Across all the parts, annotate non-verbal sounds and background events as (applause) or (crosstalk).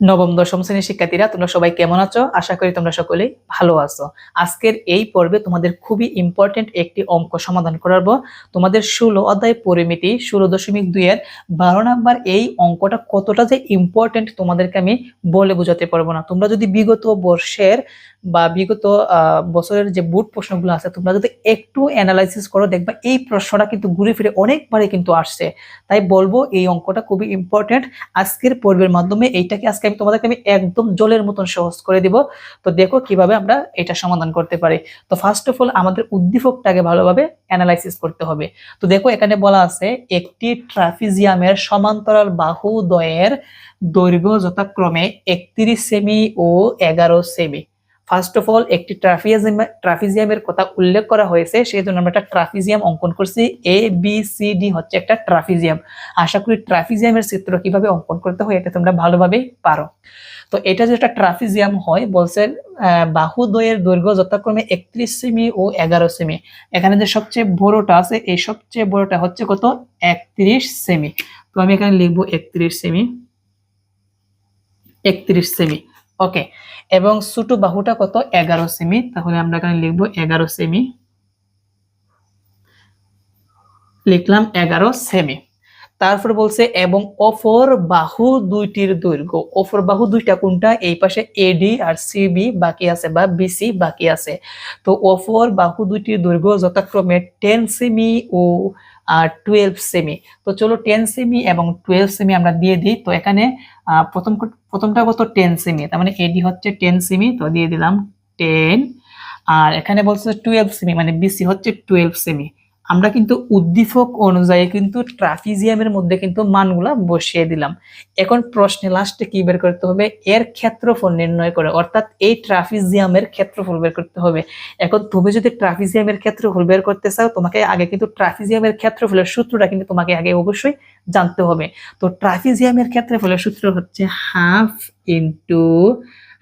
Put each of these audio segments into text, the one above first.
নবম, দশম শ্রেণির শিক্ষার্থীরা, তোমরা সবাই কেমন আছো? আশা করি তোমরা সকলেই ভালো আছো। আজকের এই পর্বে তোমাদের খুবই ইম্পর্টেন্ট একটি অঙ্ক সমাধান করাবো। তোমাদের ষোলো অধ্যায় পরিমিতি, ষোলো দশমিক দুই এর বারো নাম্বার এই অঙ্কটা কতটা যে ইম্পর্টেন্ট তোমাদেরকে আমি বলে বোঝাতে পারব না। তোমরা যদি বিগত বর্ষের বা বিগত বছরের যে বুট প্রশ্নগুলো আছে, তোমরা যদি একটু অ্যানালাইসিস করো, দেখবা এই প্রশ্নটা কিন্তু ঘুরে ফিরে অনেকবারই কিন্তু আসছে। তাই বলব এই অঙ্কটা খুবই ইম্পর্টেন্ট আজকের পর্বের মাধ্যমে এইটাকে আজকে আমি তোমাদেরকে আমি একদম জলের মতন সহজ করে দিব। তো দেখো কীভাবে আমরা এটা সমাধান করতে পারি। তো ফার্স্ট অফ অল আমাদের উদ্দীপকটাকে ভালোভাবে অ্যানালাইসিস করতে হবে। তো দেখো এখানে বলা আছে, একটি ট্রাফিজিয়ামের সমান্তরাল বাহু দ্বয়ের দৈর্ঘ্য যথাক্রমে একত্রিশ সেমি ও এগারো সেমি। ফার্স্ট অফ অল একটি ট্রাফিজিয়াম ট্রাফিজিয়ামের কথা উল্লেখ করা হয়েছে সেই জন্য আমরা একটা ট্রাফিজিয়াম অঙ্কন করছি। এ বি সি ডি হচ্ছে একটা ট্রাফিজিয়াম আশা করি ট্রাফিজিয়ামের চিত্র কীভাবে অঙ্কন করতে হয় এটা তোমরা ভালোভাবেই পারো। তো এটা যেটা ট্রাফিজিয়াম হয়, বলছেন বাহুদ্বয়ের দৈর্ঘ্য যথাক্রমে একত্রিশ সেমি ও এগারো সেমি। এখানে যে সবচেয়ে বড়টা আছে, এই সবচেয়ে বড়টা হচ্ছে কত? একত্রিশ সেমি। তো আমি এখানে লিখব একত্রিশ সেমি। একত্রিশ সেমি। ওকে এবং ছোট বাহুটা কত? এগারো সেমি তাহলে আমরা এখানে লিখব এগারো সেমি লিখলাম এগারো সেমি তারপর বলছে, এবং অফর বাহু দুইটির দৈর্ঘ্য। অফর বাহু দুইটা কোনটা? এই পাশে এডি আর সিবি বাকি আছে বা বিসি বাকি আছে। তো অফর বাহু দুইটির দৈর্ঘ্য যথাক্রমে টেন সেমি ও, আর টুয়েলভ সেমি তো চলো টেন সেমি এবং টুয়েলভ সেমি আমরা দিয়ে দিই। তো এখানে প্রথম প্রথমটা কত? টেন সেমি তার মানে এডি হচ্ছে টেন সেমি তো দিয়ে দিলাম টেন আর এখানে বলছে টুয়েলভ সেমি মানে বিসি হচ্ছে টুয়েলভ সেমি আমরা কিন্তু উদ্দীপক অনুযায়ী কিন্তু ট্রাফিজিয়ামের মধ্যে কিন্তু মানগুলা বসিয়ে দিলাম। এখন প্রশ্নে লাস্টে কি বের করতে হবে? এর ক্ষেত্রফল নির্ণয় করে, অর্থাৎ এই ট্রাফিজিয়ামের ক্ষেত্রফল বের করতে হবে। এখন তুমি যদি ট্রাফিজিয়ামের ক্ষেত্রফল বের করতে চাও, তোমাকে আগে কিন্তু ট্রাফিজিয়ামের ক্ষেত্রফলের সূত্রটা কিন্তু তোমাকে আগে অবশ্যই জানতে হবে। তো ট্রাফিজিয়ামের ক্ষেত্রফলের সূত্র হচ্ছে হাফ ইন্টু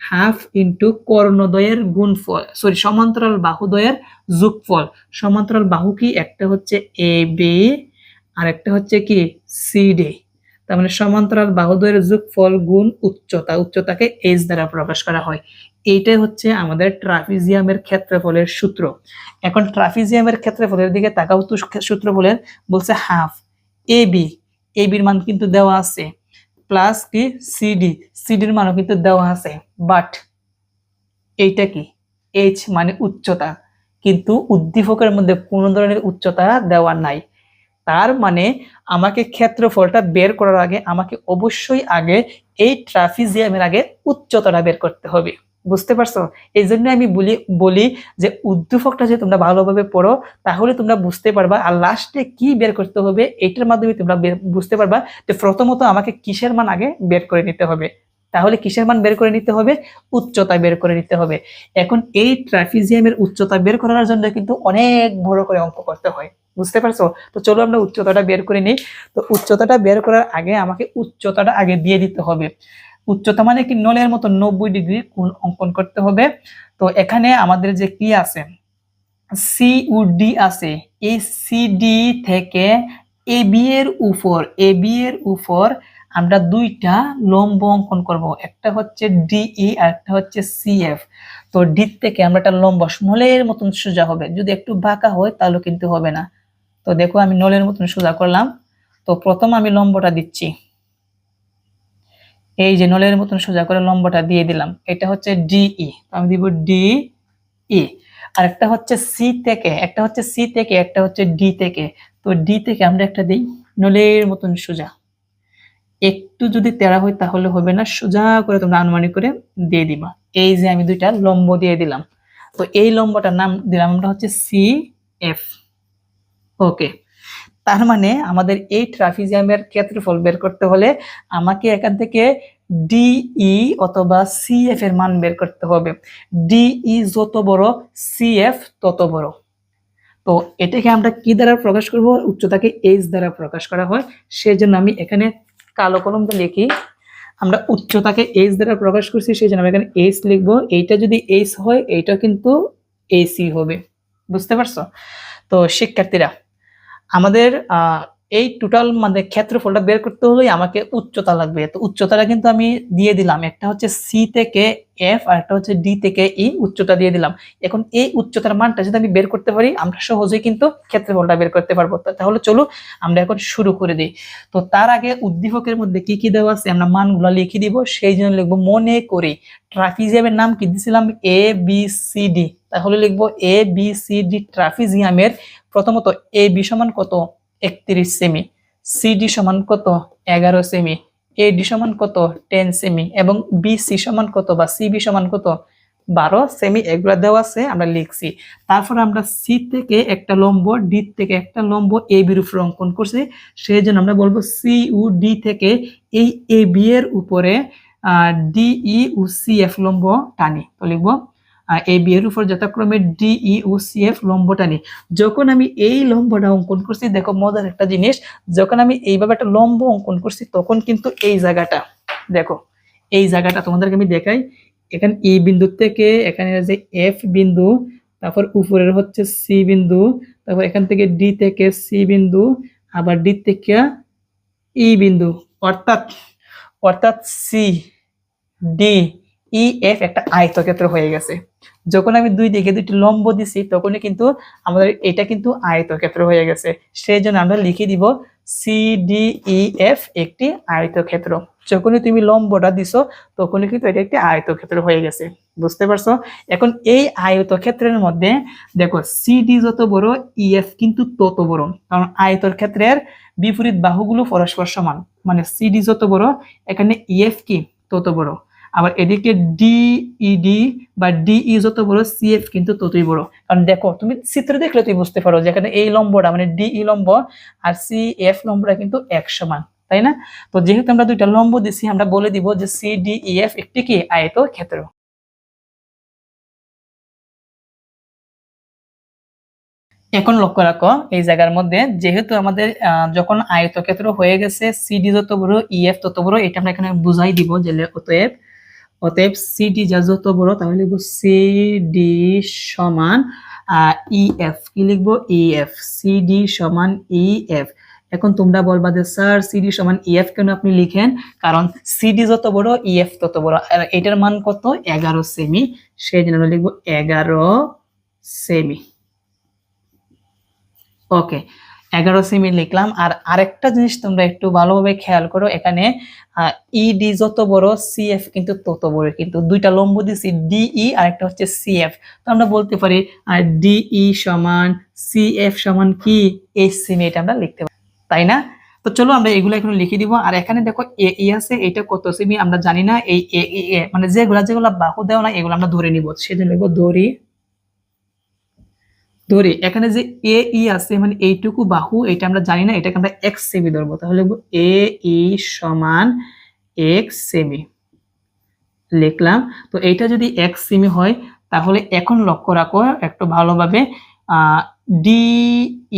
হাফ ইন্টু কর্ণদ্বয়ের গুণফল সরি সমান্তরাল বাহুদ্বয়ের যোগফল। সমান্তরাল বাহু কি? একটা হচ্ছে এ বি আর একটা হচ্ছে কি? সি ডি তার মানে সমান্তরাল বাহুদ্বয়ের যোগফল গুণ উচ্চতা, উচ্চতাকে এইচ দ্বারা প্রকাশ করা হয়। এইটাই হচ্ছে আমাদের ট্রাফিজিয়ামের ক্ষেত্রফলের সূত্র। এখন ট্রাফিজিয়ামের ক্ষেত্রফলের দিকে তাকাও, তো সূত্রফলের বলছে হাফ এ বি এ বির মান কিন্তু দেওয়া আছে। প্লাস কি? সিডি সিডির মানও কিন্তু দেওয়া আছে। বাট এইটা কি? এইচ মানে উচ্চতা। কিন্তু উদ্দীপকের মধ্যে কোনো ধরনের উচ্চতা দেওয়া নাই। তার মানে আমাকে ক্ষেত্রফলটা বের করার আগে আমাকে অবশ্যই আগে এই ট্রাফিজিয়ামের আগে উচ্চতাটা বের করতে হবে। বুঝতে পারছ? এই জন্য আমি বলি বলি যে উদ্দীপকটা যদি তোমরা ভালোভাবে পড়ো, তাহলে তোমরা বুঝতে পারবা আর লাস্টে কি বের করতে হবে, এটার মাধ্যমে তোমরা বুঝতে পারবা যে প্রথমত আমাকে কিসের মান আগে বের করে নিতে হবে। তাহলে কিসের মান বের করে নিতে হবে? উচ্চতা বের করে নিতে হবে। এখন এই ট্রাফিজিয়ামের উচ্চতা বের করার জন্য কিন্তু অনেক বড় করে অঙ্ক করতে হয়। বুঝতে পারছ? তো চলো আমরা উচ্চতাটা বের করে নিই। তো উচ্চতাটা বের করার আগে আমাকে উচ্চতাটা আগে দিয়ে দিতে হবে। উচ্চতা মানে কি নলের মতো নব্বই ডিগ্রি কোণ অঙ্কন করতে হবে। তো এখানে আমাদের যে কি আছে? সি ও ডি আছে। এই সি ডি থেকে এ বি এর উপর এ বি এর উপর আমরা দুইটা লম্ব অঙ্কন করব। একটা হচ্ছে ডিই আর একটা হচ্ছে সিএফ তো ডি থেকে আমরা একটা লম্ব নলের মতন সোজা হবে। যদি একটু বাঁকা হয় তাহলে কিন্তু হবে না। তো দেখো আমি নলের মতন সোজা করলাম। তো প্রথম আমি লম্বটা দিচ্ছি। এই যে নলের মতন সোজা করে লম্বটা দিয়ে দিলাম। এটা হচ্ছে ডিই আমি দিব ডি ই। আর একটা হচ্ছে সি থেকে, একটা হচ্ছে সি থেকে, একটা হচ্ছে ডি থেকে। তো ডি থেকে আমরা একটা দিই নলের মতন সোজা। একটু যদি তেরা হয় তাহলে হবে না, সোজা করে তোমরা আনুমানিক করে দিয়ে দিবা। এই যে আমি দুইটা লম্ব দিয়ে দিলাম। তো এই লম্বটার নাম দিলাম আমরা হচ্ছে সি এফ। ওকে। তার মানে আমাদের এই ট্রাফিজিয়ামের ক্ষেত্রফল বের করতে হলে আমাকে এখান থেকে ডিই অথবা সিএফ এর মান বের করতে হবে। ডিই যত বড়, সিএফ তত বড়। তো এটাকে আমরা কি দ্বারা প্রকাশ করব? উচ্চতাকে এইচ দ্বারা প্রকাশ করা হয়। সেজন্য আমি এখানে কালো কলম দিয়ে লিখি। আমরা উচ্চতাকে এইচ দ্বারা প্রকাশ করছি সেই জন্য আমি এখানে এইচ লিখব। এইটা যদি এইচ হয় এইটা কিন্তু এসি হবে। বুঝতে পারছ? তো শিক্ষার্থীরা আমাদের এই টোটাল মানে ক্ষেত্রফলটা বের করতে হলেই আমাকে উচ্চতা লাগবে। তো উচ্চতাটা কিন্তু আমি দিয়ে দিলাম। একটা হচ্ছে সি থেকে এফ আর একটা হচ্ছে ডি থেকে ই উচ্চতা দিয়ে দিলাম। এখন এই উচ্চতার মানটা যদি আমি বের করতে পারি, আমরা সহজেই কিন্তু ক্ষেত্রফলটা বের করতে পারব। তাহলে চলো আমরা এখন শুরু করে দিই। তো তার আগে উদ্দীপকের মধ্যে কি কি দেওয়া আছে আমরা মানগুলো লিখে দিব, সেই জন্য লিখব মনে করি। ট্রাফিজিয়ামের নাম কি দিয়েছিলাম এ বি সি ডি তাহলে লিখব এ বি সি ডি ট্রাফিজিয়ামের প্রথমত এ বি সমান কত? একত্রিশ সেমি সি ডি সমান কত এগারো সেমি এ ডি সমান কত টেন সেমি এবং বি সি সমান কত বা সি বি সমান কত বারো সেমি এগুলো দেওয়া আছে, আমরা লিখছি। তারপর আমরা সি থেকে একটা লম্ব ডি থেকে একটা লম্ব এ বির অঙ্কন করছি সেই জন্য আমরা বলব সি ও ডি থেকে এই এ বি এর উপরে ডি ই ও সি এফ লম্ব টানি। তো লিখব এ বি এর উপর যথাক্রমে ডি ই ও সি এফ লম্ব টানি যখন আমি এই লম্বটা অঙ্কন করছি, দেখো মজার একটা জিনিস, যখন আমি এইভাবে একটা লম্ব অঙ্কন করছি, তখন কিন্তু এই জায়গাটা, দেখো, এই জায়গাটা তোমাদেরকে আমি দেখাই। এখানে ই বিন্দু থেকে এখানে যে এফ বিন্দু, তারপর উপরের হচ্ছে সি বিন্দু, তারপর এখান থেকে ডি থেকে সি বিন্দু, আবার ডি থেকে ই বিন্দু। অর্থাৎ অর্থাৎ সি ডি ই এফ একটা আয়তক্ষেত্র হয়ে গেছে। যখন আমি দুই দিকে দুইটি লম্ব দিছি, তখনই কিন্তু আমাদের এটা কিন্তু আয়তক্ষেত্র হয়ে গেছে। সেই জন্য আমরা লিখে দিব সি ডি ই এফ একটি আয়তক্ষেত্র। যখনই তুমি লম্বটা দিছো, তখনই কিন্তু এটা একটি আয়তক্ষেত্র হয়ে গেছে। বুঝতে পারছ? এখন এই আয়তক্ষেত্রের মধ্যে দেখো সিডি যত বড় ইএফ কিন্তু তত বড়। কারণ আয়তর ক্ষেত্রের বিপরীত বাহুগুলো পরস্পর সমান। মানে সিডি যত বড়, এখানে ইএফ কি? তত বড়। আবার এদিকে ডিইডি বা ডিই যত বড় সিএফ কিন্তু ততই বড়। কারণ দেখো, তুমি চিত্র দেখলে তুমি বুঝতে পারো যেখানে এই লম্বটা মানে ডিই লম্ব আর সিএফ লম্বটা কিন্তু এক সমান, তাই না? তো যেহেতু আমরা দুইটা লম্ব দিছি, আমরা বলে দিব যে সিডিইএফ একটি কি? আয়ত ক্ষেত্র এখন লক্ষ্য রাখো, এই জায়গার মধ্যে যেহেতু আমাদের যখন আয়তক্ষেত্র হয়ে গেছে সিডি যত বড় ইএফ তত বড়, এটা আমরা এখানে বুঝাই দিব যে অতএব অতএব সিডি যা যত বড়, তাহলে লিখব সিডি সমান ইএফ কি লিখব? ইএফ সিডি সমান ইএফ এখন তোমরা বলবা যে, স্যার সিডি সমান ইএফ কেন আপনি লিখেন? কারণ সিডি যত বড় ইএফ তত বড়। এটার মান কত? এগারো সেমি সেই জন্য লিখব এগারো সেমি ওকে এগারো সেমি লিখলাম। আর আরেকটা জিনিস তোমরা একটু ভালোভাবে খেয়াল করো, এখানে ইডি যত বড় সিএফ কিন্তু তত বড়। কিন্তু দুইটা লম্ব দিছি ডিই আর একটা হচ্ছে সিএফ তো আমরা বলতে পারি, আর ডিই সমান সিএফ সমান কি? এই সেমি, এটা আমরা লিখতে পারি। তাই না? তো চলো আমরা এগুলো এখন লিখে দিব। আর এখানে দেখো এ ই আছে, এটা কত সেমি আমরা জানি না। এই এ মানে যেগুলা যেগুলা বাহু দেওয়া না এগুলো আমরা ধরে নিব। সেজন্য লিখব দড়ি ধরি, এখানে যে এ, ই আছে মানে এইটুকু বাহু, এটা আমরা জানি না, এটাকে আমরা এক্স সেমি ধরবো। তাহলে এ, ই সমান এক্স সেমি লিখলাম। তো এইটা যদি এক্স সেমি হয়, তাহলে এখন লক্ষ্য রাখো একটু ভালোভাবে ডি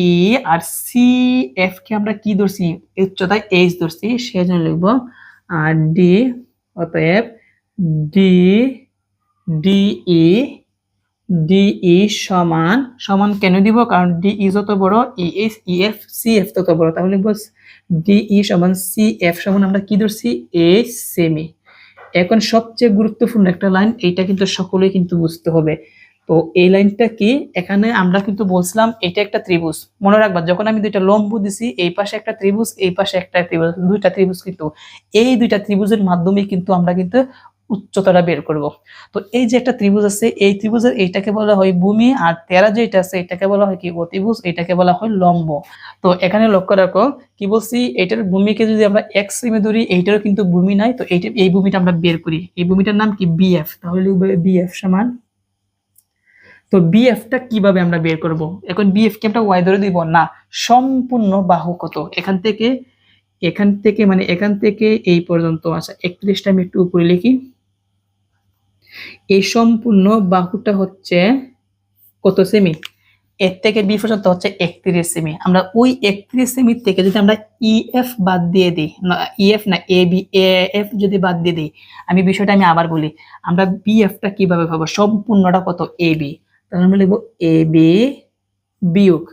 ই আর সি এফ কে আমরা কি ধরছি? উচ্চতায় এইচ ধরছি, সেজন্য লিখব আর ডি অতএব ডি ডি ডিই ডিই সমান সমান কেন দিব? কারণ ডিই যত বড় ইএস ইএফ সিএফ তত বড়। তাহলে লিখব ডিই সমান সিএফ সমান আমরা কি ধরছি? এ সেমি। এখন সবচেয়ে গুরুত্বপূর্ণ একটা লাইন, এইটা কিন্তু সকলেই কিন্তু বুঝতে হবে। তো এই লাইনটা কি? এখানে আমরা কিন্তু বলছিলাম এটা একটা ত্রিভুজ। মনে রাখবা, যখন আমি দুইটা লম্ব দিছি, এই পাশে একটা ত্রিভুজ, এই পাশে একটা ত্রিভুজ, দুইটা ত্রিভুজ কিন্তু। এই দুইটা ত্রিভুজের মাধ্যমে কিন্তু আমরা কিন্তু উচ্চতাটা বের করব। তো এই যে একটা ত্রিভুজ আছে, এই ত্রিভুজের এইটাকে বলা হয় ভূমি, আর তেরা যেটা আছে, এটাকে বলা হয় কি অতিভুজ এটাকে বলা হয় লম্ব। তো এখানে লক্ষ্য রাখো, কি বলছি, এটার ভূমিকে যদি আমরা এক্স সেমে ধরি, এইটারও কিন্তু ভূমি নাই, তো এইটা, এই ভূমিটা আমরা বের করি। এই ভূমিটার নাম কি? বিএফ তাহলে বিএফ সমান। তো বিএফটা কীভাবে আমরা বের করব? এখন বিএফ কে আমরা ওয়াই ধরে দিব, না, সম্পূর্ণ বাহু কত? এখান থেকে এখান থেকে মানে এখান থেকে এই পর্যন্ত আচ্ছা একত্রিশটা আমি একটু উপরে লিখি। এই সম্পূর্ণ বাহুটা হচ্ছে কত সেমি এর থেকে বি পর্যন্ত হচ্ছে একত্রিশ সেমি আমরা ওই একত্রিশ সেমি থেকে যদি আমরা ইএফ বাদ দিয়ে দিই ইএফ না এ বি এফ যদি বাদ দিয়ে দিই, আমি বিষয়টা আমি আবার বলি, আমরা বিএফটা কীভাবে পাবো? সম্পূর্ণটা কত? এ বি তাহলে আমরা লিখব এ বি বিয়োগ।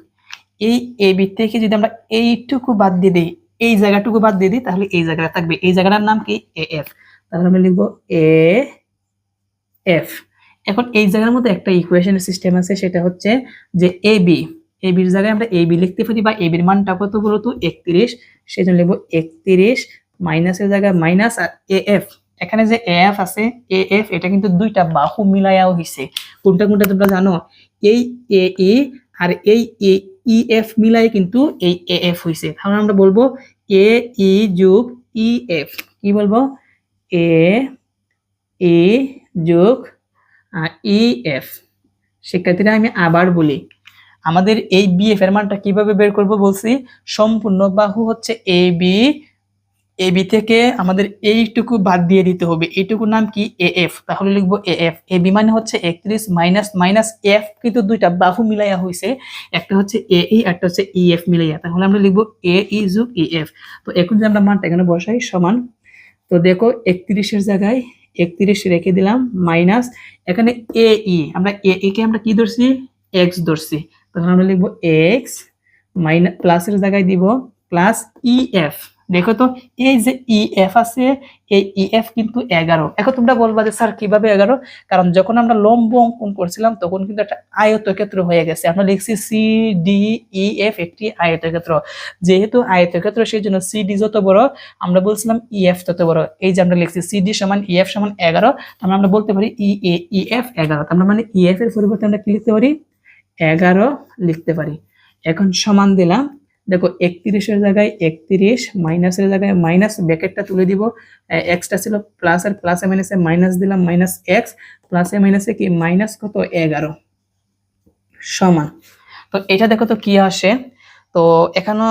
এই এ বি থেকে যদি আমরা এইটুকু বাদ দিয়ে দিই, এই জায়গাটুকু বাদ দিয়ে দিই, তাহলে এই জায়গাটা থাকবে। এই জায়গাটার নাম কি? এ এফ তাহলে আমরা লিখব এ এফ এখন এই জায়গার মধ্যে একটা ইকুয়েশনের সিস্টেম আছে, সেটা হচ্ছে যে এ বি এ বির জায়গায় আমরা এ বি লিখতে পারি বা এ বির মানটা কত বলতো একত্রিশ। সেই জন্য লিখব একত্রিশ মাইনাসের জায়গায় মাইনাস আর এ এফ এখানে যে এ এফ আছে এ এফ এটা কিন্তু দুইটা বাহু মিলাইয়াও হইছে কোনটা কোনটা তোমরা জানো? এই এ ই আর এই এ ই এফ মিলাই কিন্তু এই এ এফ হইছে। তাহলে আমরা বলব এ ই যোগ ই এফ কি বলব? এ এ যোগ ই এফ শিক্ষার্থীরা, আমি আবার বলি, আমাদের এই বি এফ এর মানটা কীভাবে বের করব বলছি? সম্পূর্ণ বাহু হচ্ছে এ বি এ বি থেকে আমাদের এইটুকু বাদ দিয়ে দিতে হবে। এইটুকু নাম কি? এ এফ তাহলে লিখব এ এফ এ বি মানে হচ্ছে একত্রিশ মাইনাস মাইনাস এফ কিন্তু দুইটা বাহু মিলাইয়া হয়েছে একটা হচ্ছে এ ই একটা হচ্ছে ই এফ মিলাইয়া। তাহলে আমরা লিখব এ ই যোগ ই এফ তো এখন যদি আমরা মানটা এখানে বসাই, সমান। তো দেখো, একত্রিশের জায়গায় একত্রিশ রেখে দিলাম, মাইনাস এখানে এ ই, আমরা এ কে আমরা কি ধরছি? এক্স ধরছি। তখন আমরা লিখব এক্স মাইনাস প্লাসের জায়গায় দিব প্লাস ই এফ দেখো তো, এই যে ই এফ আছে, এই এফ কিন্তু এগারো। এখন তোমরা বলবা যে, স্যার, কীভাবে এগারো? কারণ যখন আমরা লম্ব অঙ্কন করছিলাম, তখন কিন্তু একটা আয়তক্ষেত্র হয়ে গেছে। আমরা লিখছি সি ডি ই এফ একটি আয়তক্ষেত্র। যেহেতু আয়তক্ষেত্র, সেই জন্য সি ডি যত বড়, আমরা বলছিলাম ই এফ তত বড়। এই যে আমরা লিখছি সি ডি সমান ই এফ সমান এগারো, তাহলে আমরা বলতে পারি ই এ ই এফ এগারো। আমরা মানে ই এফ এর পরিবর্তে আমরা কি লিখতে পারি? এগারো লিখতে পারি। এখন সমান দিলাম দেখো একত্রিশের জায়গায় একত্রিশ, মাইনাসের জায়গায় মাইনাস, ব্র্যাকেটটা তুলে দিব। এক্সটা ছিল প্লাস আর প্লাসে মাইনাসে মাইনাস দিলাম মাইনাস এক্স প্লাসে মাইনাসে কি? মাইনাস কত? এগারো। সমান। তো এটা দেখো তো কি আসে? তো এখানে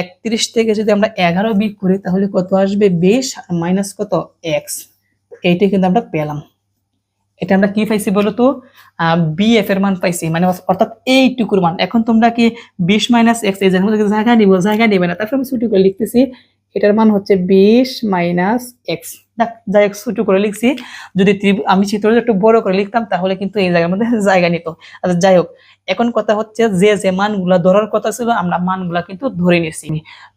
একত্রিশ থেকে যদি আমরা এগারো বিক করি, তাহলে কত আসবে? বিশ মাইনাস কত? এক্স এইটা কিন্তু আমরা পেলাম। এটা আমরা কি পাইছি বলো তো বি এফ এর মান পাইছি মানে অর্থাৎ এইটুকুর মান। এখন তোমরা কি বিশ মাইনাস এক্স এই জায়গা জায়গা নিব? জায়গা নেবে না। তারপর আমি ছুটি করে লিখতেছি, এটার মান হচ্ছে বিশ মাইনাস এক্স যাই হোক, ছোট করে লিখছি। যদি আমি চিত্র একটু বড় করে লিখতাম, তাহলে কিন্তু এই জায়গার মধ্যে (laughs) জায়গা নিত। আচ্ছা যাই হোক, এখন কথা হচ্ছে যে যে মানগুলা ধরার কথা ছিল, আমরা মানগুলা কিন্তু ধরে নিয়েছি।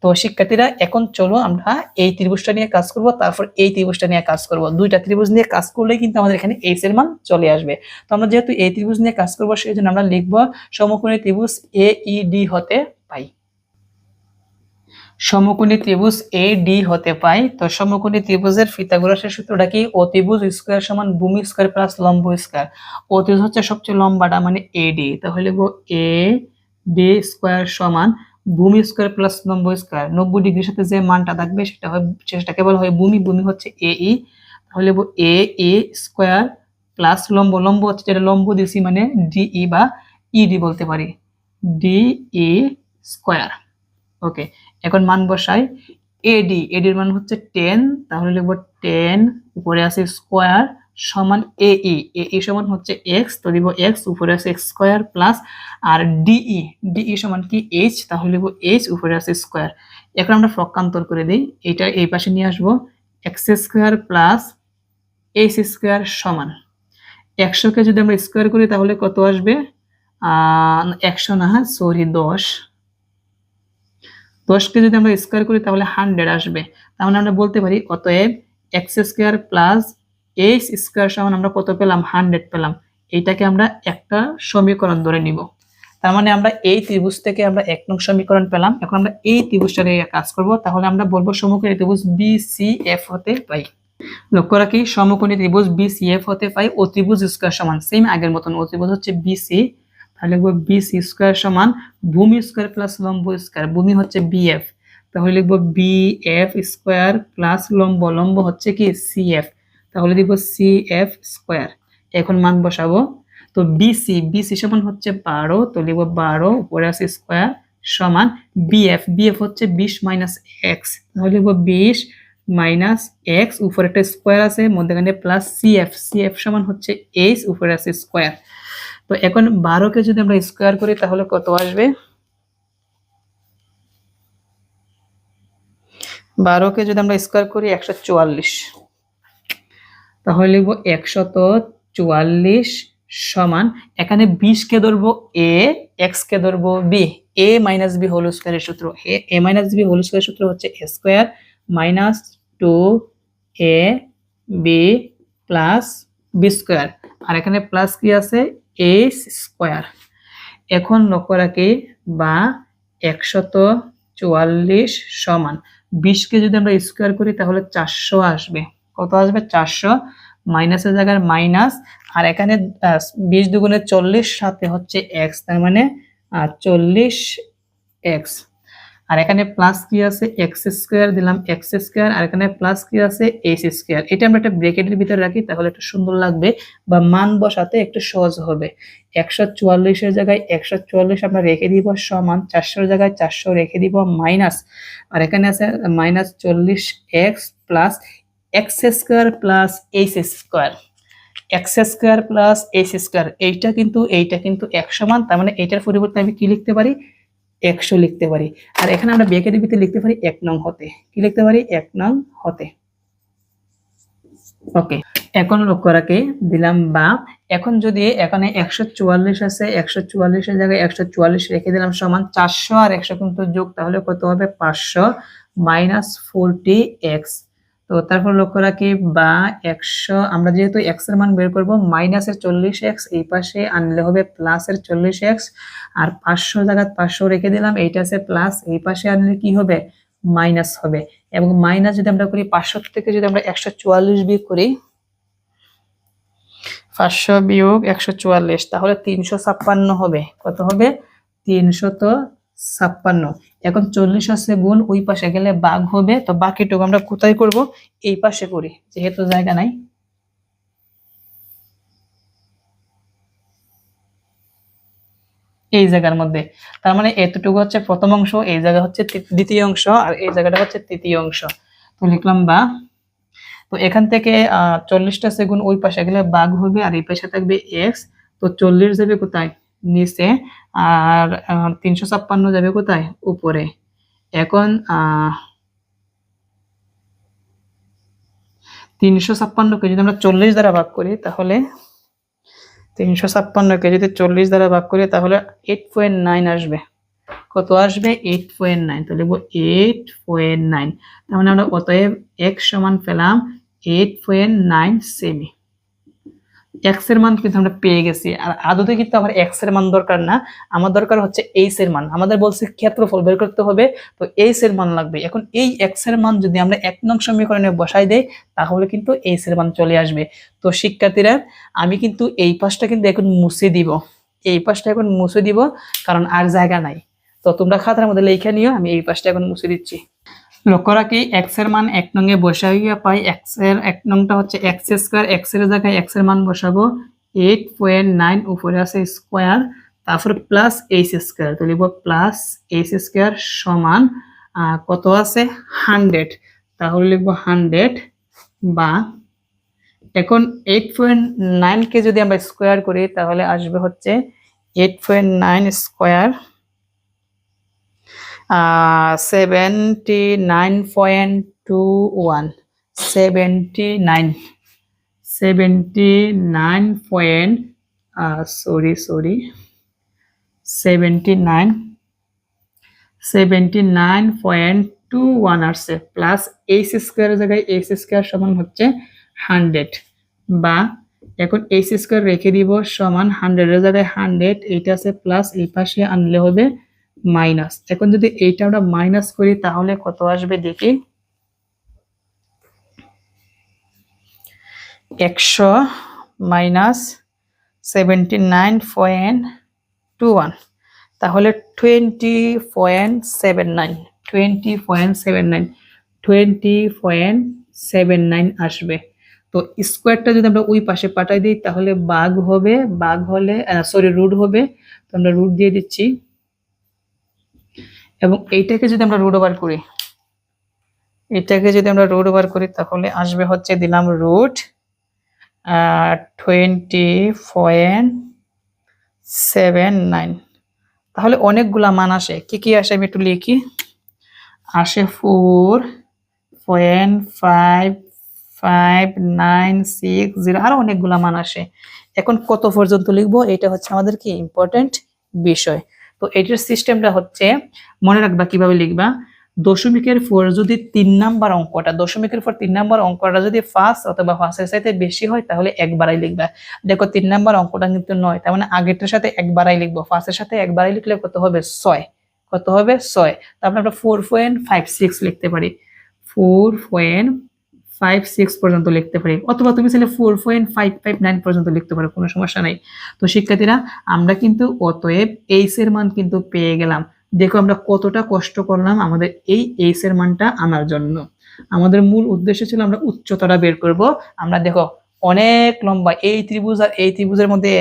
তো শিক্ষার্থীরা, এখন চলো আমরা এই ত্রিভুজটা নিয়ে কাজ করব, তারপর এই ত্রিভুজটা নিয়ে কাজ করব। দুইটা ত্রিভুজ নিয়ে কাজ করলে কিন্তু আমাদের এখানে এইচ এর মান চলে আসবে। তো আমরা যেহেতু এই ত্রিভুজ নিয়ে কাজ করব, সেই জন্য আমরা লিখব সমকোণী ত্রিভুজ এ ই ডি হতে পাই। সমকোণী ত্রিভুজ এ ডি হতে পাই তো সমকোণী ত্রিভুজের ফিতাগোরাসের সূত্রটা কি? অতিভুজ স্কোয়ার সমান ভূমি স্কোয়ার প্লাস লম্ব স্কোয়ার। অতিভুজ হচ্ছে সবচেয়ে লম্বাটা মানে এ ডি তাহলে এ ডি স্কোয়ার সমান ভূমি স্কোয়ার প্লাস লম্ব স্কোয়ার। নব্বই ডিগ্রির সাথে যে মানটা থাকবে, সেটা হয়, সেটা কেবল হয় ভূমি ভূমি হচ্ছে এ ই তাহলে লিখব এ ই স্কোয়ার প্লাস লম্ব। লম্ব হচ্ছে যেটা লম্ব দিছি মানে ডি ই বা ইডি বলতে পারি। DE square. ওকে। এখন মান বসাই এডি এডির মান হচ্ছে টেন তাহলে লিখব টেন উপরে আছে স্কোয়ার সমান এ ই এ সমান হচ্ছে এক্স তো দিব এক্স উপরে আছে এক্স স্কোয়ার প্লাস আর ডিই ডিই সমান কি এইচ তাহলে লিখব এইচ উপরে আছে স্কোয়ার এখন আমরা পক্ষান্তর করে দিই এটা এই পাশে নিয়ে আসব X square plus H square সমান। একশোকে যদি আমরা স্কোয়ার করি তাহলে কত আসবে? একশো না সরি দশ। দশকে যদি আমরা স্কোয়ার করি, তাহলে হান্ড্রেড আসবে। তাহলে আমরা বলতে পারি অতএব X square plus H square সমান আমরা কত পেলাম? হান্ড্রেড পেলাম। এইটাকে আমরা একটা সমীকরণ ধরে নিব। তার মানে আমরা এই ত্রিভুজ থেকে আমরা এক নং সমীকরণ পেলাম। এখন আমরা এই ত্রিভুজটা নিয়ে কাজ করব। তাহলে আমরা বলব সমকোণী ত্রিভুজ বি সি এফ হতে পাই। লক্ষ্য রাখি, সমকোণী ত্রিভুজ বি সি এফ হতে পাই। ও ত্রিভুজ স্কোয়ার সমান সেম আগের মতন। ও ত্রিভুজ হচ্ছে বি সি তাহলে লিখব বি সি স্কোয়ার সমান ভূমি স্কোয়ার প্লাস লম্ব স্কোয়ার ভূমি হচ্ছে বি এফ তাহলে লিখব বি এফ স্কোয়ার প্লাস লম্ব লম্ব হচ্ছে কি সি এফ তাহলে লিখব সি এফ স্কোয়ার এখন মান বসাবো। তো বিসি বিসি সমান হচ্ছে বারো, তো লিখব বারো, উপরে আছে স্কোয়ার সমান বিএফ বিএফ হচ্ছে বিশ মাইনাস এক্স তাহলে লিখব বিশ মাইনাস এক্স উপরে একটা স্কোয়ার আছে, মধ্যখানে প্লাস সিএফ সিএফ সমান হচ্ছে এইচ উপরে আছে স্কোয়ার তো এখন বারোকে যদি আমরা স্কোয়ার করি, তাহলে কত আসবে? বারোকে যদি আমরা স্কোয়ার করি, একশো চুয়াল্লিশ। তাহলে লিখব একশত চুয়াল্লিশ সমান, এখানে কে ধরবো এ কে ধরবো B A minus B whole স্কোয়ারের সূত্র। এ মাইনাস বি হোল স্কোয়ারের সূত্র হচ্ছে A square minus two A B plus B square আর এখানে প্লাস কি আছে? A square. এখন লক্ষ্য রাখি, বা একশত চুয়াল্লিশ সমান। বিশকে যদি আমরা স্কোয়ার করি, তাহলে চারশো আসবে। কত আসবে? চারশো। মাইনাসের জায়গায় মাইনাস। আর এখানে বিশ দুগুণে চল্লিশ সাথে হচ্ছে এক্স তার মানে চল্লিশ এক্স আর এখানে প্লাস কি আছে? এক্স স্কোয়ার দিলাম এক্স স্কোয়ার আর এখানে প্লাস কি আছে? এইচ স্কোয়ার এটা আমরা একটা ব্রেকেটের ভিতরে রাখি, তাহলে একটু সুন্দর লাগবে বা মান বসাতে একটু সহজ হবে। একশো চুয়াল্লিশের জায়গায় একশো চুয়াল্লিশ আমরা রেখে দিব সমান, চারশোর জায়গায় চারশো রেখে দিব মাইনাস আর এখানে আছে মাইনাস চল্লিশ X plus X square plus H square X square plus H square এইটা কিন্তু এইটা কিন্তু এক সমান, তার মানে এইটার পরিবর্তে আমি কি লিখতে পারি? একশো লিখতে পারি। আর এখানে আমরা বেকের ভিতরে লিখতে পারি, এক নং হতে। কি লিখতে পারি? এক নং হতে। ওকে, এখন লক্ষ্য রাখে, দিলাম বা এখন যদি এখানে একশো চুয়াল্লিশ আছে, একশো চুয়াল্লিশের জায়গায় একশো চুয়াল্লিশ রেখে দিলাম সমান চারশো আর একশো কিন্তু যোগ, তাহলে কত হবে? পাঁচশো মাইনাস ফোরটি এক্স। তো তারপর লক্ষ্য রাখি, বা একশো, আমরা যেহেতু এক্সের মান বের করব মাইনাসের চল্লিশ এক্স এই পাশে আনলে হবে প্লাসের চল্লিশ এক্স আর পাঁচশো জায়গায় পাঁচশো রেখে দিলাম, এইটা আছে প্লাস এই পাশে আনলে কি হবে? মাইনাস হবে। এবং মাইনাস যদি আমরা করি, পাঁচশো থেকে যদি আমরা একশো চুয়াল্লিশ বিয়োগ করি, পাঁচশো বিয়োগ একশো চুয়াল্লিশ, তাহলে তিনশো ছাপ্পান্ন হবে। কত হবে? তিনশত ছাপ্পান্ন। এখন চল্লিশ আছে গুণ, ওই পাশে গেলে বাঘ হবে। তো বাকিটুকু আমরা কোথায় করব? এই পাশে করি, যেহেতু জায়গা নাই। এই জায়গার মধ্যে। তার মানে এতটুকু হচ্ছে প্রথম অংশ, এই জায়গা হচ্ছে দ্বিতীয় অংশ, আর এই জায়গাটা হচ্ছে তৃতীয় অংশ। তো লিখলাম বা। তো এখান থেকে আহ চল্লিশটা সেগুন ওই পাশে গেলে বাঘ হবে, আর এই পাশে থাকবে এক্স। তো চল্লিশ যাবে কোথায়? নিচে, আর তিনশো ছাপ্পান্ন যাবে কোথায়? উপরে। এখন তিনশো ছাপ্পান্নকে যদি আমরা চল্লিশ দ্বারা ভাগ করি, তাহলে তিনশো ছাপ্পান্নকে যদি চল্লিশ দ্বারা ভাগ করি, তাহলে এইট পয়েন্ট নাইন আসবে। কত আসবে? এইট পয়েন্ট নাইন তো লিখব এইট পয়েন্ট নাইন তার মানে আমরা অতএব এক্স সমান পেলাম এইট পয়েন্ট নাইন সেমি এক্সের মান কিন্তু আমরা পেয়ে গেছি। আর আদতে কিন্তু আমার এক্সের মান দরকার না। আমার দরকার হচ্ছে এইচ এর মান। আমাদের বলছে ক্ষেত্রফল বের করতে হবে। তো এইচ এর মান লাগবে। এখন এই এক্সের মান যদি আমরা এক নং সমীকরণে বসাই দেই, তাহলে কিন্তু এইচ এর মান চলে আসবে। তো শিক্ষার্থীরা, আমি কিন্তু এই পাশটা কিন্তু এখন মুছে দিব। এই পাশটা এখন মুছে দিব, কারণ আর জায়গা নাই। তো তোমরা খাতার মধ্যে লেখা নিও, আমি এই পাশটা এখন মুছে দিচ্ছি। লক্ষ্য রাখি এক্সের মান এক নঙ্গে বসাইয়া পাই এক্সের এক নংটা হচ্ছে এক্স স্কোয়ার এক্সের জায়গায় এক্সের মান বসাবো এইট পয়েন্ট নাইন উপরে আছে স্কোয়ার তারপর প্লাস এইচ স্কোয়ার তো লিখব প্লাস এইচ স্কোয়ার সমান কত আছে? হান্ড্রেড তাহলে লিখব হান্ড্রেড বা এখন এইট পয়েন্ট নাইনকে যদি আমরা স্কোয়ার করি, তাহলে আসবে হচ্ছে eight point nine square seventy nine point two one seventy nine seventy nine point sorry sorry seventy nine seventy nine point two one আসছে প্লাস এইচ স্কোয়ারের জায়গায় এইচ স্কোয়ার সমান হচ্ছে হান্ড্রেড বা এখন এইচ স্কোয়ার রেখে দিব সমান হান্ড্রেডের জায়গায় হান্ড্রেড এইটা আছে প্লাস এই পাশে আনলে হবে মাইনাস। এখন যদি এইটা আমরা মাইনাস করি, তাহলে কত আসবে দেখি? একশো minus seventy nine point two one. তাহলে twenty point seven nine, twenty point seven nine, twenty point seven nine আসবে। তো স্কোয়ারটা যদি আমরা ওই পাশে পাঠাই দিই, তাহলে বাঘ হবে, বাঘ হলে সরি রুট হবে। তো আমরা রুট দিয়ে দিচ্ছি। এবং এইটাকে যদি আমরা রুট ওভার করি এটাকে যদি আমরা রুট ওভার করি, তাহলে আসবে হচ্ছে দিলাম root twenty point seven nine তাহলে অনেকগুলা মান আসে। কি কি আসে আমি একটু লিখি? আসে four point five five nine six zero আরও অনেকগুলা মান আসে। এখন কত পর্যন্ত লিখব? এটা হচ্ছে আমাদের কি ইম্পর্টেন্ট বিষয়। তো এটার সিস্টেমটা হচ্ছে, মনে রাখবা কীভাবে লিখবা? দশমিকের পর যদি তিন নাম্বার অঙ্কটা, দশমিকের পর তিন নাম্বার অঙ্কটা যদি ফার্স্ট অথবা ফার্স্টের সাথে বেশি হয়, তাহলে একবারাই লিখবা। দেখো তিন নাম্বার অঙ্কটা কিন্তু নয়, তার মানে আগেরটার সাথে একবারাই লিখব। ফার্স্টের সাথে একবারাই লিখলে কত হবে? ছয়। কত হবে? ছয়। তারপরে আমরা ফোর পয়েন্ট ফাইভ সিক্স লিখতে পারি। ফোর পয়েন্ট ফাইভ সিক্স পর্যন্ত লিখতে পারি। অথবা তুমি চাইলে four point five five nine পর্যন্ত লিখতে পারো, কোনো সমস্যা নাই। তো শিক্ষার্থীরা, আমরা কিন্তু অতএব এইচ এর মান কিন্তু পেয়ে গেলাম। দেখো আমরা কতটা কষ্ট করলাম আমাদের এই এইচ এর মানটা আনার জন্য। আমাদের মূল উদ্দেশ্য ছিল আমরা উচ্চতাটা বের করব। আমরা দেখো অনেক লম্বা এই ত্রিভুজ আর এই ত্রিভুজের মধ্যে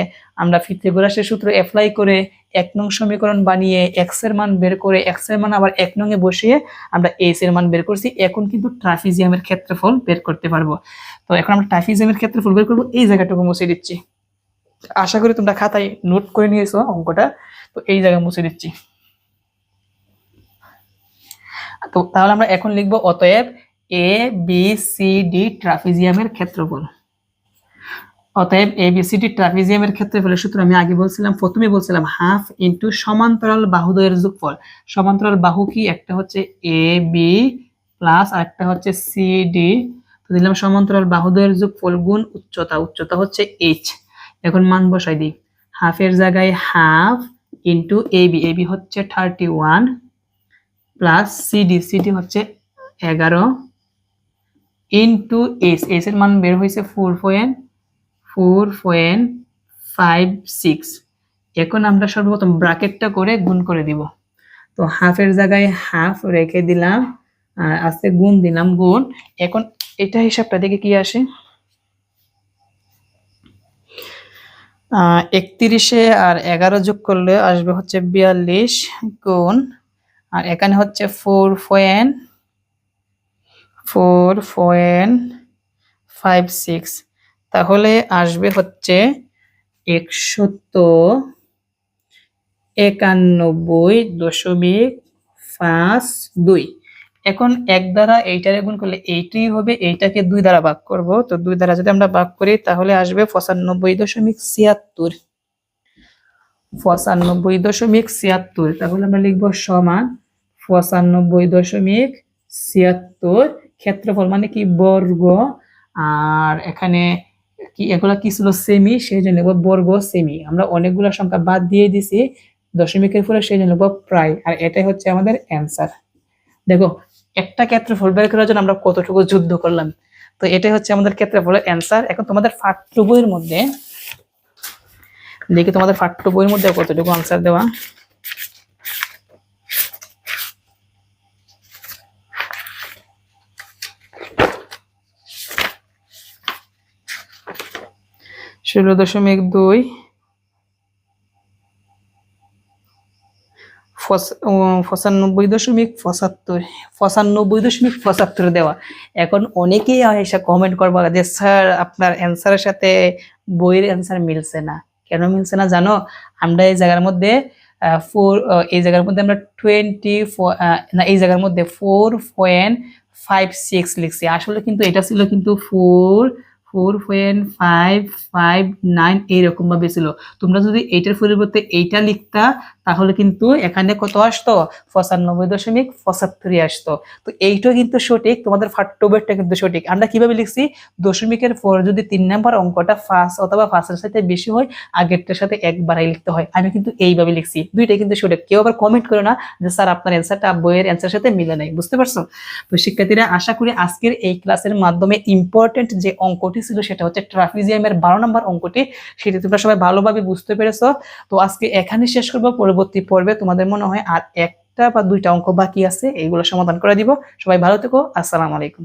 আমরা ফিথেগোরাসের সূত্র অ্যাপ্লাই করে এক নং সমীকরণ বানিয়ে এক্সের মান বের করে এক্সের মান আবার এক নং এ বসিয়ে আমরা এইচ এর মান বের করছি। এখন কিন্তু ট্রাফিজিয়ামের ক্ষেত্রফল বের করতে পারব। তো এখন আমরা ট্রাফিজিয়ামের ক্ষেত্রফল বের করব। এই জায়গাটুকু মুছে দিচ্ছি। আশা করি তোমরা খাতায় নোট করে নিয়েছো অঙ্কটা। তো এই জায়গায় মুছে দিচ্ছি। তো তাহলে আমরা এখন লিখব অতএব এ বি সি ডি ট্রাফিজিয়ামের ক্ষেত্রফল। অতএব এ বি সি ডি ট্রাফিজিয়ামের ক্ষেত্রফলের সূত্র আমি আগে বলছিলাম, প্রথমে বলছিলাম হাফ ইন্টু সমান্তরাল বাহুদ্বয়ের যোগফল। সমান্তরাল বাহু কি? একটা হচ্ছে এ বি প্লাস আর একটা হচ্ছে সি ডি তো দিলাম সমান্তরাল বাহুদ্বয়ের যোগফল গুণ উচ্চতা। উচ্চতা হচ্ছে এইচ এখন মান বসাই দিই। হাফের জায়গায় half into A B A B হচ্ছে thirty one plus CD CD হচ্ছে এগারো ইন্টু এস এস এর মান বের হয়েছে four point four point five six. এখন আমরা সর্বপ্রথম ব্রাকেটটা করে গুণ করে দিব। তো হাফের জায়গায় হাফ রেখে দিলাম, আর আস্তে গুণ দিলাম, গুণ। এখন এটা হিসাবটা দেখে কি আসে? একত্রিশে আর এগারো যোগ করলে আসবে হচ্ছে বিয়াল্লিশ, গুণ। আর এখানে হচ্ছে four point four point five six. তাহলে আসবে হচ্ছে একশত একানব্বই দশমিক পাঁচ দুই। এখন এক দ্বারা এইটারে গুণ করলে এইটাই হবে, এইটাকে দুই দ্বারা ভাগ করব। তো দুই দ্বারা যদি আমরা ভাগ করি, তাহলে আসবে পঁচানব্বই দশমিক ছিয়াত্তর। পঁচানব্বই দশমিক ছিয়াত্তর, তাহলে আমরা লিখব সমান পঁচানব্বই দশমিক ছিয়াত্তর ক্ষেত্রফল মানে কি? বর্গ। আর এখানে কি এগুলা কি ছিল সেমি সেই জন্য লিখব বর্গ সেমি আমরা অনেকগুলো সংখ্যা বাদ দিয়ে দিছি, দশমিকের পরে সেই জন্য লিখব প্রায়। আর এটাই হচ্ছে আমাদের অ্যান্সার দেখো, একটা ক্ষেত্রফল বের করার জন্য আমরা কতটুকু যুদ্ধ করলাম? তো এটাই হচ্ছে আমাদের ক্ষেত্রফলের অ্যান্সার এখন তোমাদের পাঠ্য বইয়ের মধ্যে, দেখি তোমাদের পাঠ্য বইয়ের মধ্যে কতটুকু আনসার দেওয়া। ষোলো দশমিক দুই। পঁচানব্বই দশমিক পঁচাত্তর, পঁচানব্বই দশমিক পঁচাত্তর দেওয়া। এখন অনেকেই এসে কমেন্ট করব যে, স্যার, আপনার অ্যান্সারের সাথে বইয়ের অ্যান্সার মিলছে না। কেন মিলছে না জানো? আমরা এই জায়গার মধ্যে ফোর এই জায়গার মধ্যে আমরা টোয়েন্টি না, এই জায়গার মধ্যে ফোর পয়েন্ট ফাইভ সিক্স লিখছি। আসলে কিন্তু এটা ছিল কিন্তু four four point five five nine এইরকম ভাবে ছিল। তোমরা যদি এইটার পরিবর্তে এইটা লিখতা তাহলে কিন্তু এখানে কত আসতো? পঁচানব্বই দশমিক পঁচাত্তরই আসতো। তো এইটা কিন্তু সঠিক, তোমাদের ফাট্টবেরটা কিন্তু সঠিক। আমরা কীভাবে লিখছি? দশমিকের পর যদি তিন নাম্বার অঙ্কটা ফার্স্ট অথবা ফার্স্টের সাথে বেশি হয়, আগেরটার সাথে একবারাই লিখতে হয়। আমি কিন্তু এইভাবে লিখছি। দুইটাই কিন্তু সঠিক। কেউ আবার কমেন্ট করো না যে, স্যার, আপনার অ্যান্সারটা বইয়ের অ্যান্সারের সাথে মিলে নাই। বুঝতে পারছ? তো শিক্ষার্থীরা, আশা করি আজকের এই ক্লাসের মাধ্যমে ইম্পর্টেন্ট যে অঙ্কটি ছিল, সেটা হচ্ছে ট্রাফিজিয়ামের বারো নম্বর অঙ্কটি, সেটি তোমরা সবাই ভালোভাবে বুঝতে পেরেছ। তো আজকে এখানে শেষ করব। পরবর্তী পর্বে তোমাদের মনে হয় আর একটা বা দুইটা অঙ্ক বাকি আছে, এইগুলো সমাধান করে দিব। সবাই ভালো থেকো, আসসালামু আলাইকুম।